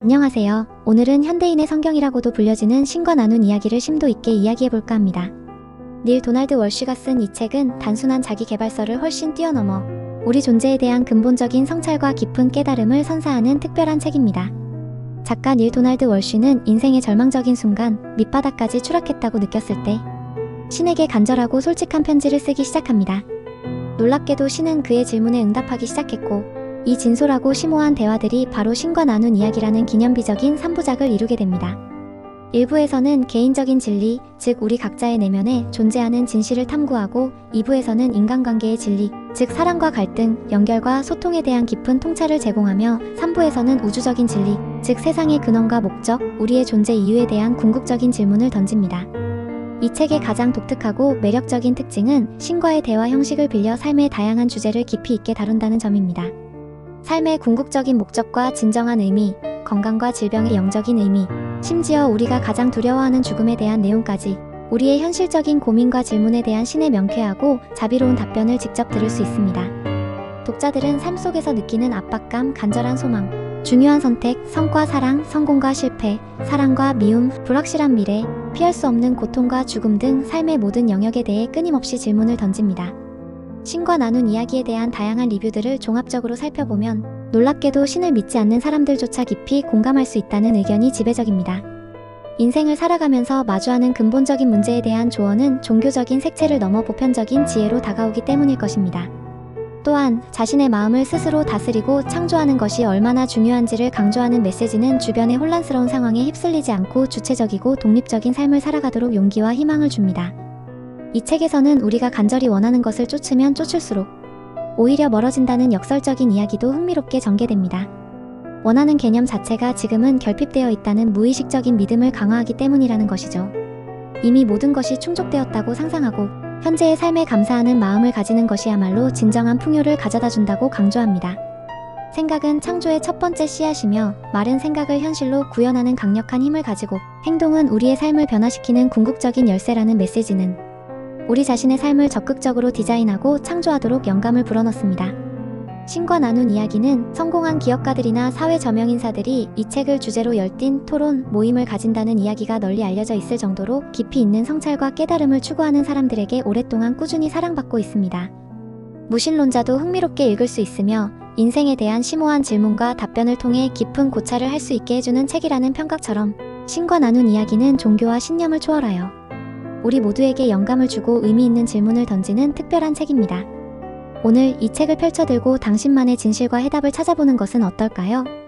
안녕하세요. 오늘은 현대인의 성경이라고도 불려지는 신과 나눈 이야기를 심도 있게 이야기해볼까 합니다. 닐 도날드 월쉬가 쓴 이 책은 단순한 자기 개발서를 훨씬 뛰어넘어 우리 존재에 대한 근본적인 성찰과 깊은 깨달음을 선사하는 특별한 책입니다. 작가 닐 도날드 월쉬는 인생의 절망적인 순간 밑바닥까지 추락했다고 느꼈을 때 신에게 간절하고 솔직한 편지를 쓰기 시작합니다. 놀랍게도 신은 그의 질문에 응답하기 시작했고 이 진솔하고 심오한 대화들이 바로 신과 나눈 이야기라는 기념비적인 3부작을 이루게 됩니다. 일부에서는 개인적인 진리, 즉 우리 각자의 내면에 존재하는 진실을 탐구하고 2부에서는 인간관계의 진리, 즉 사랑과 갈등, 연결과 소통에 대한 깊은 통찰을 제공하며 3부에서는 우주적인 진리, 즉 세상의 근원과 목적, 우리의 존재 이유에 대한 궁극적인 질문을 던집니다. 이 책의 가장 독특하고 매력적인 특징은 신과의 대화 형식을 빌려 삶의 다양한 주제를 깊이 있게 다룬다는 점입니다. 삶의 궁극적인 목적과 진정한 의미, 건강과 질병의 영적인 의미, 심지어 우리가 가장 두려워하는 죽음에 대한 내용까지 우리의 현실적인 고민과 질문에 대한 신의 명쾌하고 자비로운 답변을 직접 들을 수 있습니다. 독자들은 삶 속에서 느끼는 압박감, 간절한 소망, 중요한 선택, 성과 사랑, 성공과 실패, 사랑과 미움, 불확실한 미래, 피할 수 없는 고통과 죽음 등 삶의 모든 영역에 대해 끊임없이 질문을 던집니다. 신과 나눈 이야기에 대한 다양한 리뷰들을 종합적으로 살펴보면 놀랍게도 신을 믿지 않는 사람들조차 깊이 공감할 수 있다는 의견이 지배적입니다. 인생을 살아가면서 마주하는 근본적인 문제에 대한 조언은 종교적인 색채를 넘어 보편적인 지혜로 다가오기 때문일 것입니다. 또한 자신의 마음을 스스로 다스리고 창조하는 것이 얼마나 중요한지를 강조하는 메시지는 주변의 혼란스러운 상황에 휩쓸리지 않고 주체적이고 독립적인 삶을 살아가도록 용기와 희망을 줍니다. 이 책에서는 우리가 간절히 원하는 것을 쫓으면 쫓을수록 오히려 멀어진다는 역설적인 이야기도 흥미롭게 전개됩니다. 원하는 개념 자체가 지금은 결핍되어 있다는 무의식적인 믿음을 강화하기 때문이라는 것이죠. 이미 모든 것이 충족되었다고 상상하고 현재의 삶에 감사하는 마음을 가지는 것이야말로 진정한 풍요를 가져다 준다고 강조합니다. 생각은 창조의 첫 번째 씨앗이며 마른 생각을 현실로 구현하는 강력한 힘을 가지고 행동은 우리의 삶을 변화시키는 궁극적인 열쇠라는 메시지는 우리 자신의 삶을 적극적으로 디자인하고 창조하도록 영감을 불어넣습니다. 신과 나눈 이야기는 성공한 기업가들이나 사회 저명 인사들이 이 책을 주제로 열띤 토론 모임을 가진다는 이야기가 널리 알려져 있을 정도로 깊이 있는 성찰과 깨달음을 추구하는 사람들에게 오랫동안 꾸준히 사랑받고 있습니다. 무신론자도 흥미롭게 읽을 수 있으며 인생에 대한 심오한 질문과 답변을 통해 깊은 고찰을 할 수 있게 해주는 책이라는 평가처럼 신과 나눈 이야기는 종교와 신념을 초월하여 우리 모두에게 영감을 주고 의미 있는 질문을 던지는 특별한 책입니다. 오늘 이 책을 펼쳐들고 당신만의 진실과 해답을 찾아보는 것은 어떨까요?